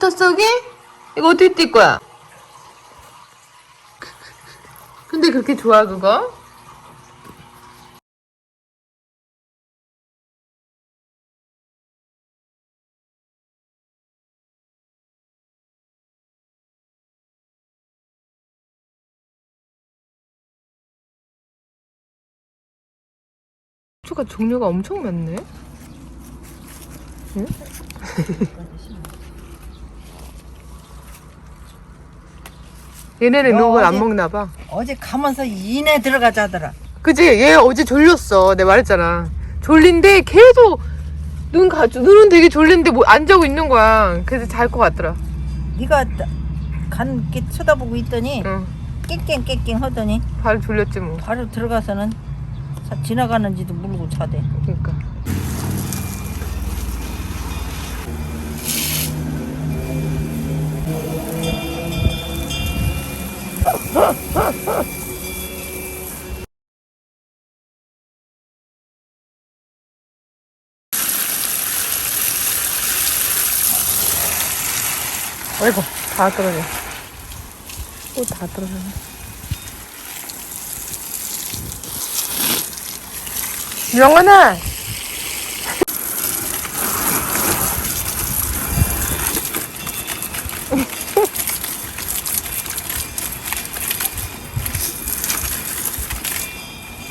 젖속이? 이거 어떻게 뛸 거야? 근데 그렇게 좋아 그거? 추가 종류가 엄청 많네. 응? 얘네는 이런 걸 안 어디- 먹나 봐. 어제 가면서 이내 들어가자더라. 그지? 얘 어제 졸렸어. 내가 말했잖아. 졸린데 계속 눈 가져. 눈은 되게 졸린데 뭐 안 자고 있는 거야. 그래서 잘 것 같더라. 네가 간게 쳐다보고 있더니 응. 깽깽 깽깽 하더니 바로 졸렸지 뭐. 바로 들어가서는 자- 지나가는지도 모르고 자대. 그러니까. 아이고, 다 떨어져. 또다 떨어졌네. 영원아!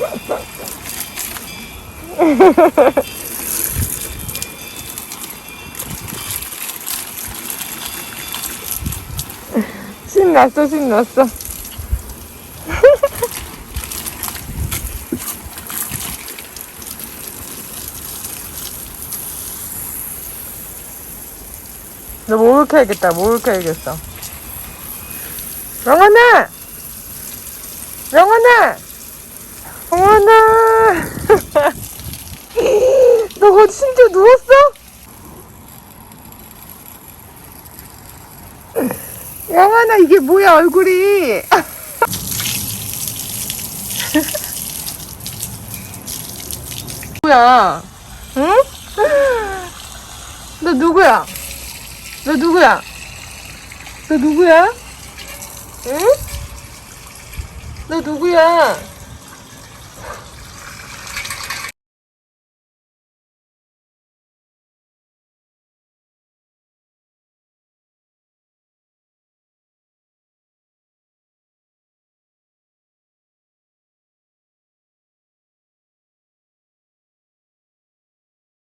신났어, 신났어. 너 목욕 해야겠다, 목욕 해야겠어. 영원아! 영원아! 영원아! 너 거기 심지어 누웠어? 영원아, 이게 뭐야, 얼굴이. 뭐야? 응? 너 누구야? 너 누구야? 너 누구야? 응? 너 누구야?